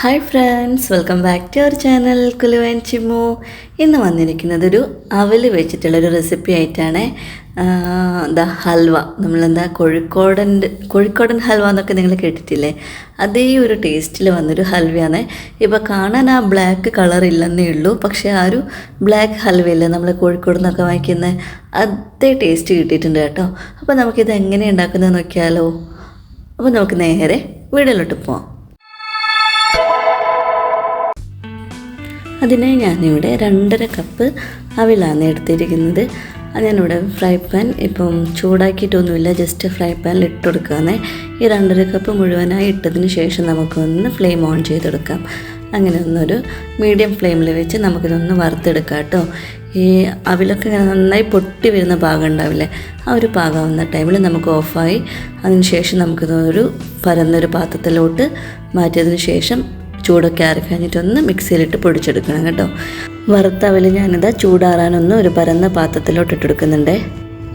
Hi friends welcome back to our channel Kulu and Chimmu ഇന്ന് വന്നിരിക്കുന്നത് ഒരു അവൽ വെച്ചിട്ടുള്ളൊരു റെസിപ്പി ആയിട്ടാണ്. ദ ഹൽവ. നമ്മളെന്താ കോഴിക്കോടൻ കോഴിക്കോടൻ ഹൽവ എന്നൊക്കെ നിങ്ങൾ കേട്ടിട്ടില്ലേ? അതേ ഒരു ടേസ്റ്റിൽ വന്നൊരു ഹൽവയാണ്. ഇപ്പോൾ കാണാൻ ആ ബ്ലാക്ക് കളർ ഇല്ലെന്നേ ഉള്ളൂ. പക്ഷേ ആ ഒരു ബ്ലാക്ക് ഹൽവയില്ലേ നമ്മൾ കോഴിക്കോട് നിന്നൊക്കെ വാങ്ങിക്കുന്ന അതേ ടേസ്റ്റ് കിട്ടിയിട്ടുണ്ട് കേട്ടോ. അപ്പോൾ നമുക്കിത് എങ്ങനെ ഉണ്ടാക്കുന്നത് നോക്കിയാലോ. അപ്പോൾ നമുക്ക് നേരെ വീടിലോട്ട് പോവാം. അതിനായി ഞാനിവിടെ രണ്ടര കപ്പ് അവിലാണ് എടുത്തിരിക്കുന്നത്. അത് ഞാനിവിടെ ഫ്രൈ പാൻ ഇപ്പം ചൂടാക്കിയിട്ടൊന്നുമില്ല ജസ്റ്റ് ഫ്രൈ പാനിൽ ഇട്ട് കൊടുക്കുകയാണ് ഈ രണ്ടര കപ്പ് മുഴുവനായി ഇട്ടതിന് ശേഷം നമുക്കൊന്ന് ഫ്ലെയിം ഓൺ ചെയ്തെടുക്കാം. അങ്ങനെ ഒന്നൊരു മീഡിയം ഫ്ലെയിമിൽ വെച്ച് നമുക്കിതൊന്ന് വറുത്തെടുക്കാം കേട്ടോ ഈ അവിലൊക്കെ ഇങ്ങനെ നന്നായി പൊട്ടി വരുന്ന ഭാഗം ഉണ്ടാവില്ലേ ആ ഒരു ഭാഗം വന്ന ടൈമിൽ നമുക്ക് ഓഫായി അതിന് ശേഷം നമുക്കിതൊരു പരന്നൊരു പാത്രത്തിലോട്ട് മാറ്റിയതിന് ശേഷം ചൂടൊക്കെ ആറി കഴിഞ്ഞിട്ടൊന്ന് മിക്സിയിലിട്ട് പൊടിച്ചെടുക്കണം കേട്ടോ. വറുത്ത അവൽ ഞാനിതാ ചൂടാറാനൊന്ന് ഒരു പരന്ന പാത്രത്തിലോട്ട് ഇട്ടെടുക്കുന്നുണ്ട്.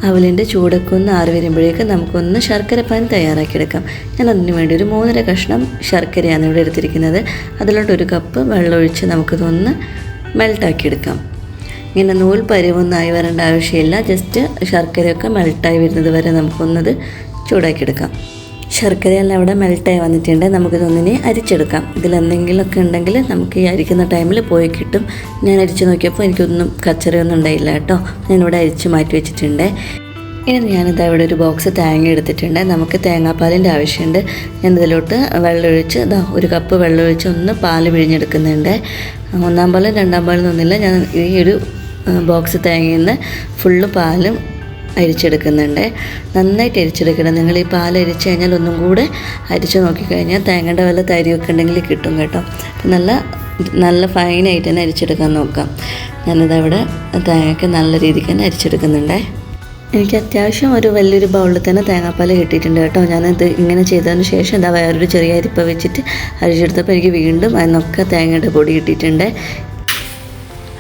അവലിന്റെ ചൂടൊക്കെ ഒന്ന് ആറി വരുമ്പോഴേക്ക് നമുക്കൊന്ന് ശർക്കര പാൻ തയ്യാറാക്കിയെടുക്കാം. ഞാൻ അതിന് വേണ്ടി ഒരു മൂന്നര കഷ്ണം ശർക്കരയാണ് ഇവിടെ എടുത്തിരിക്കുന്നത്. അതിലോട്ട് ഒരു കപ്പ് വെള്ളം ഒഴിച്ച് നമുക്കിതൊന്ന് മെൽട്ടാക്കിയെടുക്കാം. ഇങ്ങനെ നൂൽ പരിവൊന്നായി വരേണ്ട ആവശ്യമില്ല. ജസ്റ്റ് ശർക്കരയൊക്കെ മെൽട്ടായി വരുന്നത് വരെ നമുക്കൊന്നത് ചൂടാക്കിയെടുക്കാം. ശർക്കരയെല്ലാം അവിടെ മെൽട്ടായി വന്നിട്ടുണ്ട്. നമുക്കിതൊന്നിനെ അരിച്ചെടുക്കാം. ഇതിലെന്തെങ്കിലുമൊക്കെ ഉണ്ടെങ്കിൽ നമുക്ക് ഈ അരിക്കുന്ന ടൈമിൽ പോയി കിട്ടും. ഞാൻ അരിച്ച് നോക്കിയപ്പോൾ എനിക്കൊന്നും കച്ചറയൊന്നും ഉണ്ടായില്ല കേട്ടോ. ഞാനിവിടെ അരിച്ച് മാറ്റി വെച്ചിട്ടുണ്ട്. ഇനി ഞാനിതാ ഇവിടെ ഒരു ബോക്സ് തേങ്ങ എടുത്തിട്ടുണ്ട്. നമുക്ക് തേങ്ങാപ്പാലിന്റെ ആവശ്യമുണ്ട്. ഞാൻ ഇതിലോട്ട് വെള്ളമൊഴിച്ച് ഇതാ ഒരു കപ്പ് വെള്ളമൊഴിച്ച് ഒന്ന് പാൽ പിഴിഞ്ഞെടുക്കുന്നുണ്ട്. ഒന്നാം പാലും രണ്ടാം പാലും ഒന്നുമില്ല. ഞാൻ ഈ ഒരു ബോക്സ് തേങ്ങയിൽ നിന്ന് ഫുള്ള് പാലും അരിച്ചെടുക്കുന്നുണ്ട്. നന്നായിട്ട് അരിച്ചെടുക്കണം നിങ്ങൾ ഈ പാൽ അരിച്ചു കഴിഞ്ഞാൽ ഒന്നും കൂടെ അരിച്ചു നോക്കിക്കഴിഞ്ഞാൽ തേങ്ങയുടെ വല്ല തരിയൊക്കെ ഉണ്ടെങ്കിൽ കിട്ടും കേട്ടോ. നല്ല നല്ല ഫൈനായിട്ട് തന്നെ അരിച്ചെടുക്കാൻ നോക്കാം. ഞാനിതവിടെ തേങ്ങയ്ക്ക് നല്ല രീതിക്ക് തന്നെ അരിച്ചെടുക്കുന്നുണ്ടേ. എനിക്ക് അത്യാവശ്യം ഒരു വലിയൊരു ബൗളിൽ തന്നെ തേങ്ങാപ്പാൽ കിട്ടിയിട്ടുണ്ട് കേട്ടോ. ഞാനത് ഇങ്ങനെ ചെയ്തതിന് ശേഷം എന്താ വേറൊരു ചെറിയ അരിപ്പ വെച്ചിട്ട് അരിച്ചെടുത്തപ്പോൾ എനിക്ക് വീണ്ടും അതിനൊക്കെ തേങ്ങയുടെ പൊടി കിട്ടിയിട്ടുണ്ട്.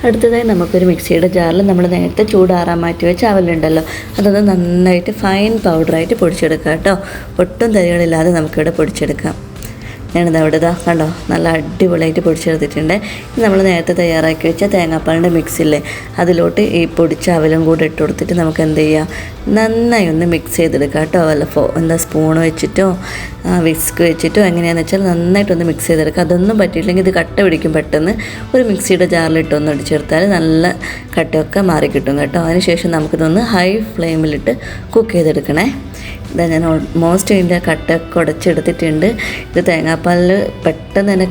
അടുത്തതായി നമുക്കൊരു മിക്സിയുടെ ജാറിൽ നമ്മൾ നേരത്തെ ചൂടാറാൻ മാറ്റി വെച്ച അവലുണ്ടല്ലോ. അതൊന്ന് നന്നായിട്ട് ഫൈൻ പൗഡറായിട്ട് പൊടിച്ചെടുക്കാം കേട്ടോ. ഒട്ടും തരികളില്ലാതെ നമുക്കിവിടെ പൊടിച്ചെടുക്കാം. ഞാനിത് അവിടെ ഇതാ കണ്ടോ? നല്ല അടിപൊളിയായിട്ട് പൊടിച്ചെടുത്തിട്ടുണ്ട്. നമ്മൾ നേരത്തെ തയ്യാറാക്കി വെച്ച തേങ്ങാപ്പാലിന്റെ മിക്സില്ലേ അതിലോട്ട് ഈ പൊടിച്ച അവലും കൂടെ ഇട്ട് കൊടുത്തിട്ട് നമുക്ക് എന്ത് ചെയ്യാം? നന്നായി ഒന്ന് മിക്സ് ചെയ്തെടുക്കാം കേട്ടോ. വല്ല ഫോ എന്താ സ്പൂൺ വെച്ചിട്ടോ വിസ്ക് വെച്ചിട്ടോ എങ്ങനെയാണെന്ന് വെച്ചാൽ നന്നായിട്ടൊന്ന് മിക്സ് ചെയ്തെടുക്കുക അതൊന്നും പറ്റിയില്ലെങ്കിൽ ഇത് കട്ട പിടിക്കും പെട്ടെന്ന്. ഒരു മിക്സിയുടെ ജാറിലിട്ട് ഒന്ന് അടിച്ചെടുത്താൽ നല്ല കട്ടയൊക്കെ മാറി കിട്ടും. കേട്ടോ അതിനുശേഷം നമുക്കിതൊന്ന് ഹൈ ഫ്ലെയിമിലിട്ട് കുക്ക് ചെയ്തെടുക്കണേ. ഇതാ ഞാൻ ഓൾമോസ്റ്റ് ഇതിന്റെ കട്ടൊക്കെ ഉടച്ചെടുത്തിട്ടുണ്ട് ഇത് തേങ്ങാപ്പാലിൽ പെട്ടെന്ന് തന്നെ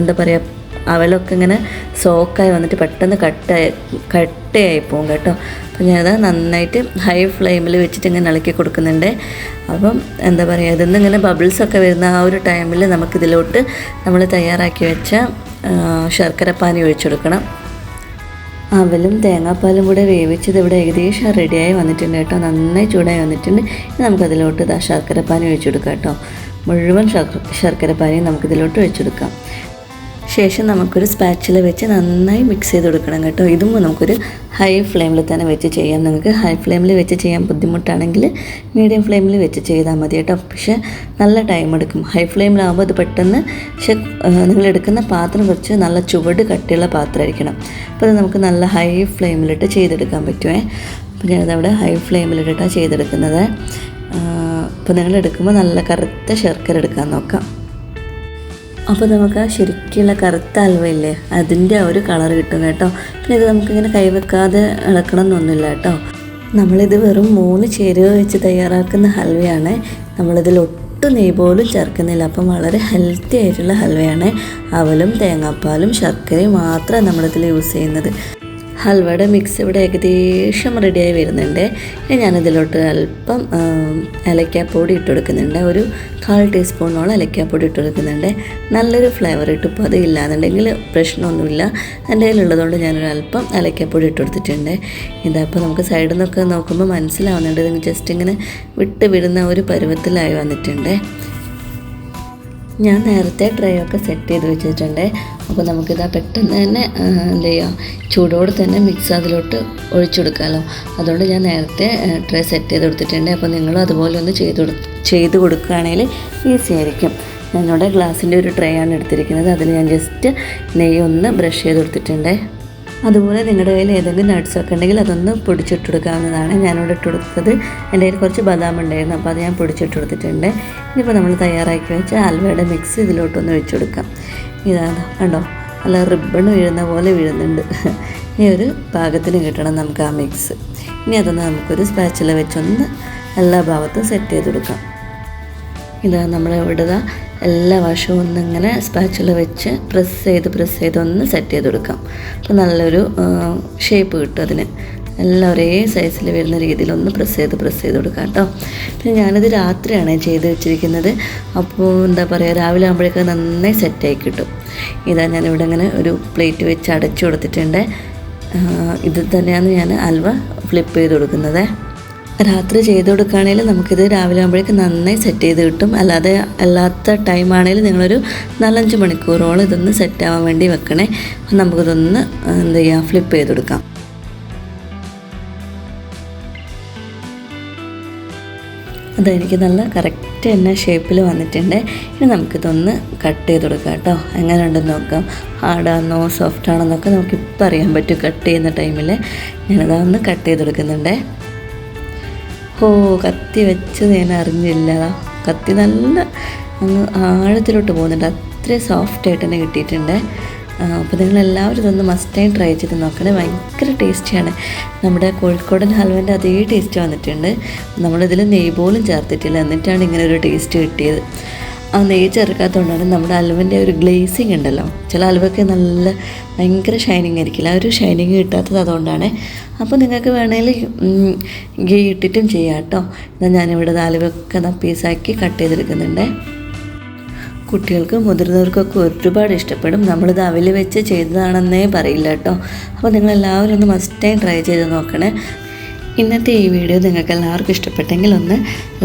എന്താ പറയുക അവലൊക്കെ ഇങ്ങനെ സോക്കായി വന്നിട്ട് പെട്ടെന്ന് കട്ടായി കട്ടയായി പോകും കേട്ടോ. അപ്പം ഞാനത് നന്നായിട്ട് ഹൈ ഫ്ലെയിമിൽ വെച്ചിട്ട് ഇങ്ങനെ ഇളക്കി കൊടുക്കുന്നുണ്ട്. അപ്പം എന്താ പറയുക ഇതിൽ ഇങ്ങനെ ബബിൾസൊക്കെ വരുന്ന ആ ഒരു ടൈമിൽ നമുക്കിതിലോട്ട് നമ്മൾ തയ്യാറാക്കി വെച്ച ശർക്കര പാനി ഒഴിച്ചെടുക്കണം. അവലും തേങ്ങാപ്പാലും കൂടെ വേവിച്ചത് ഇവിടെ ഏകദേശം റെഡിയായി വന്നിട്ടുണ്ട് കേട്ടോ. നന്നായി ചൂടായി വന്നിട്ടുണ്ട്. നമുക്കതിലോട്ട് ശർക്കരപ്പാനി ഒഴിച്ചു കൊടുക്കാം കേട്ടോ. മുഴുവൻ ശർക്കര ശർക്കരപ്പാനിയും നമുക്കിതിലോട്ട് ഒഴിച്ചെടുക്കാം. ശേഷം നമുക്കൊരു സ്പാച്ചിൽ വെച്ച് നന്നായി മിക്സ് ചെയ്ത് കൊടുക്കണം കേട്ടോ. ഇതും നമുക്കൊരു ഹൈ ഫ്ലെയിമിൽ തന്നെ വെച്ച് ചെയ്യാം. നിങ്ങൾക്ക് ഹൈ ഫ്ലെയിമിൽ വെച്ച് ചെയ്യാൻ ബുദ്ധിമുട്ടാണെങ്കിൽ മീഡിയം ഫ്ലെയിമിൽ വെച്ച് ചെയ്താൽ മതി കേട്ടോ. പക്ഷേ നല്ല ടൈം എടുക്കും. ഹൈ ഫ്ലെയിമിലാകുമ്പോൾ അത് പെട്ടെന്ന് പക്ഷേ നിങ്ങൾ എടുക്കുന്ന പാത്രം കുറച്ച് നല്ല ചുവട് കട്ടിയുള്ള പാത്രമായിരിക്കണം. അപ്പോൾ അത് നമുക്ക് നല്ല ഹൈ ഫ്ലെയിമിലിട്ട് ചെയ്തെടുക്കാൻ പറ്റുമേ അപ്പോൾ ഞാനതവിടെ ഹൈ ഫ്ലെയിമിലിട്ടിട്ടാണ് ചെയ്തെടുക്കുന്നത്. അപ്പോൾ നിങ്ങൾ എടുക്കുമ്പോൾ നല്ല കറുത്ത ശർക്കര എടുക്കാൻ നോക്കാം. അപ്പോൾ നമുക്ക് ശരിക്കുള്ള കറുത്ത ഹൽവയില്ലേ അതിന്റെ ആ ഒരു കളർ കിട്ടും കേട്ടോ. പിന്നെ ഇത് നമുക്കിങ്ങനെ കൈവെക്കാതെ ഇളക്കണം എന്നൊന്നുമില്ല കേട്ടോ. നമ്മളിത് വെറും മൂന്ന് ചേരുവ വെച്ച് തയ്യാറാക്കുന്ന ഹൽവയാണ്. നമ്മളിതിൽ ഒട്ടും നെയ് പോലും ചേർക്കുന്നില്ല. അപ്പം വളരെ ഹെൽത്തി ആയിട്ടുള്ള ഹൽവയാണ്. അവലും തേങ്ങാപ്പാലും ശർക്കരയും മാത്രമാണ് നമ്മളിതിൽ യൂസ് ചെയ്യുന്നത്. ഹൽവയുടെ മിക്സ് ഇവിടെ ഏകദേശം റെഡിയായി വരുന്നുണ്ട്. ഇനി ഞാനിതിലോട്ട് അല്പം ഏലക്കാപ്പൊടി ഇട്ട് കൊടുക്കുന്നുണ്ട് ഒരു കാൽ ടീസ്പൂണോളം ഏലക്കാപ്പൊടി ഇട്ട് കൊടുക്കുന്നുണ്ട് നല്ലൊരു ഫ്ലേവർ ഇട്ട് ഇപ്പോൾ അത് ഇല്ലാന്നുണ്ടെങ്കിൽ പ്രശ്നമൊന്നുമില്ല. എന്റെ കയ്യിലുള്ളതുകൊണ്ട് ഞാനൊരു അല്പം ഏലക്കാപ്പൊടി ഇട്ട് കൊടുത്തിട്ടുണ്ട് ഇതപ്പോൾ നമുക്ക് സൈഡിൽ നിന്നൊക്കെ നോക്കുമ്പോൾ മനസ്സിലാവുന്നുണ്ട്. ഇത് ജസ്റ്റ് ഇങ്ങനെ വിട്ട് വിടുന്ന ഒരു പരുവത്തിലായി വന്നിട്ടുണ്ട്. ഞാൻ നേരത്തെ ട്രേ ഒക്കെ സെറ്റ് ചെയ്ത് വെച്ചിട്ടുണ്ട്. അപ്പോൾ നമുക്കിതാ പെട്ടെന്ന് തന്നെ എന്ത് ചെയ്യാം? ചൂടോടെ തന്നെ മിക്സ് അതിലോട്ട് ഒഴിച്ചെടുക്കാമല്ലോ അതുകൊണ്ട് ഞാൻ നേരത്തെ ട്രേ സെറ്റ് ചെയ്ത് കൊടുത്തിട്ടുണ്ട്. അപ്പോൾ നിങ്ങളും അതുപോലെ ഒന്ന് ചെയ്ത് ചെയ്ത് കൊടുക്കുകയാണെങ്കിൽ ഈസി ആയിരിക്കും. ഞാനിവിടെ ഗ്ലാസിന്റെ ഒരു ട്രേ ആണ് എടുത്തിരിക്കുന്നത്. അതിൽ ഞാൻ ജസ്റ്റ് നെയ്യ് ഒന്ന് ബ്രഷ് ചെയ്ത് കൊടുത്തിട്ടുണ്ട്. അതുപോലെ നിങ്ങളുടെ കയ്യിൽ ഏതെങ്കിലും നട്ട്സ് ഒക്കെ ഉണ്ടെങ്കിൽ അതൊന്ന് പൊടിച്ചിട്ടെടുക്കാവുന്നതാണ്. ഞാനിവിടെ ഇട്ടെടുത്തത് എന്റെ കയ്യിൽ കുറച്ച് ബദാം ഉണ്ടായിരുന്നു അപ്പോൾ അത് ഞാൻ പൊടിച്ചിട്ടെടുത്തിട്ടുണ്ട്. ഇനിയിപ്പോൾ നമ്മൾ തയ്യാറാക്കി വെച്ച ഹൽവയുടെ മിക്സ് ഇതിലോട്ടൊന്ന് ഒഴിച്ചു കൊടുക്കാം ഇതാണ് കണ്ടോ? നല്ല റിബൺ വീഴുന്ന പോലെ വീഴുന്നുണ്ട്. ഈ ഒരു പാകത്തിന് കിട്ടണം നമുക്ക് ആ മിക്സ് ഇനി അതൊന്ന് നമുക്കൊരു സ്പാച്ചില വെച്ചൊന്ന് എല്ലാ ഭാഗത്തും സെറ്റ് ചെയ്ത് കൊടുക്കാം ഇതാ നമ്മൾ ഇവിടെ ദാ എല്ലാ വശവും ഒന്നിങ്ങനെ സ്പാച്ചുല വെച്ച് പ്രസ് ചെയ്ത് പ്രസ് ചെയ്ത് ഒന്ന് സെറ്റ് ചെയ്ത് കൊടുക്കാം. അപ്പോൾ നല്ലൊരു ഷേപ്പ് കിട്ടും അതിന്. എല്ലാം ഒരേ സൈസിൽ വരുന്ന രീതിയിൽ ഒന്ന് പ്രസ് ചെയ്ത് പ്രസ് ചെയ്ത് കൊടുക്കാം കേട്ടോ. പിന്നെ ഞാനിത് രാത്രിയാണ് ചെയ്ത് വെച്ചിരിക്കുന്നത്. അപ്പോൾ എന്താ പറയുക രാവിലെ ആകുമ്പോഴേക്കും നന്നായി സെറ്റായി കിട്ടും. ഇതാ ഞാനിവിടെ ഇങ്ങനെ ഒരു പ്ലേറ്റ് വെച്ച് അടച്ചു കൊടുത്തിട്ടുണ്ട്. ഇത് തന്നെയാണ് ഞാൻ അൽവ ഫ്ലിപ്പ് ചെയ്ത് കൊടുക്കുന്നത്. രാത്രി ചെയ്ത് കൊടുക്കുകയാണെങ്കിൽ നമുക്കിത് രാവിലെ ആകുമ്പോഴേക്കും നന്നായി സെറ്റ് ചെയ്ത് കിട്ടും. അല്ലാതെ അല്ലാത്ത ടൈം ആണെങ്കിൽ നിങ്ങളൊരു നാലഞ്ച് മണിക്കൂറോളം ഇതൊന്ന് സെറ്റ് ആവാൻ വേണ്ടി വെക്കണേ. നമുക്കിതൊന്ന് എന്താ ചെയ്യുക ഫ്ലിപ്പ് ചെയ്ത് കൊടുക്കാം. അതെനിക്ക് നല്ല കറക്റ്റ് തന്നെ ഷേപ്പിൽ വന്നിട്ടുണ്ട്. ഇനി നമുക്കിതൊന്ന് കട്ട് ചെയ്ത് കൊടുക്കാം കേട്ടോ. എങ്ങനെ ഉണ്ടെന്ന് നോക്കാം ഹാർഡാണെന്നോ സോഫ്റ്റ് ആണോ എന്നൊക്കെ നമുക്കിപ്പോൾ അറിയാൻ പറ്റും കട്ട് ചെയ്യുന്ന ടൈമിൽ ഞാനതാ ഒന്ന് കട്ട് ചെയ്ത് കൊടുക്കുന്നുണ്ട്. ഓ കത്തി വെച്ചത് ഞാൻ അറിഞ്ഞില്ല. കത്തി നല്ല അങ്ങ് ആഴത്തിലോട്ട് പോകുന്നുണ്ട്. അത്രയും സോഫ്റ്റ് ആയിട്ട് തന്നെ കിട്ടിയിട്ടുണ്ട്. അപ്പോൾ നിങ്ങൾ എല്ലാവരും ഇതൊന്ന് മസ്റ്റായി ട്രൈ ചെയ്ത് നോക്കണേ. ഭയങ്കര ടേസ്റ്റിയാണ് നമ്മുടെ കോഴിക്കോടൻ ഹൽവേന്റെ അതേ ടേസ്റ്റ് വന്നിട്ടുണ്ട്. നമ്മളിതിൽ നെയ്ബോളും ചേർത്തിട്ടില്ല. എന്നിട്ടാണ് ഇങ്ങനെ ഒരു ടേസ്റ്റ് കിട്ടിയത്. ആ നെയ്യ് ചേർക്കാത്തതുകൊണ്ടാണ് നമ്മുടെ അലുവന്റെ ഒരു ഗ്ലേസിങ് ഉണ്ടല്ലോ. ചില അലുവൊക്കെ നല്ല ഭയങ്കര ഷൈനിങ് ആയിരിക്കില്ല? ആ ഒരു ഷൈനിങ് കിട്ടാത്തത് അതുകൊണ്ടാണ്. അപ്പോൾ നിങ്ങൾക്ക് വേണമെങ്കിൽ ഗീ ഇട്ടിട്ടും ചെയ്യാം കേട്ടോ. എന്നാൽ ഞാനിവിടെ അലുവൊക്കെ പീസാക്കി കട്ട് ചെയ്തെടുക്കുന്നുണ്ട്. കുട്ടികൾക്ക് മുതിർന്നവർക്കൊക്കെ ഒരുപാട് ഇഷ്ടപ്പെടും. നമ്മളിത് അവിൽ വെച്ച് ചെയ്തതാണെന്നേ പറയില്ല കേട്ടോ. അപ്പോൾ നിങ്ങളെല്ലാവരും ഒന്ന് മസ്റ്റ് ടൈം ട്രൈ ചെയ്ത് നോക്കണേ. ഇന്നത്തെ ഈ വീഡിയോ നിങ്ങൾക്ക് എല്ലാവർക്കും ഇഷ്ടപ്പെട്ടെങ്കിൽ ഒന്ന്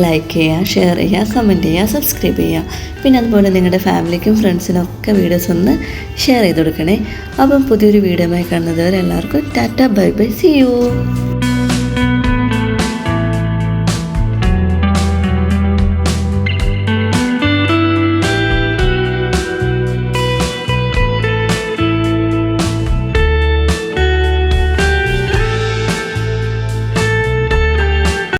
ലൈക്ക് ചെയ്യുക ഷെയർ ചെയ്യുക കമന്റ് ചെയ്യുക സബ്സ്ക്രൈബ് ചെയ്യുക. പിന്നെ അതുപോലെ നിങ്ങളുടെ ഫാമിലിക്കും ഫ്രണ്ട്സിനും ഒക്കെ വീഡിയോസ് ഒന്ന് ഷെയർ ചെയ്ത് കൊടുക്കണേ. അപ്പം പുതിയൊരു വീഡിയോ കാണുന്നത് വരെ എല്ലാവർക്കും tata bye bye see you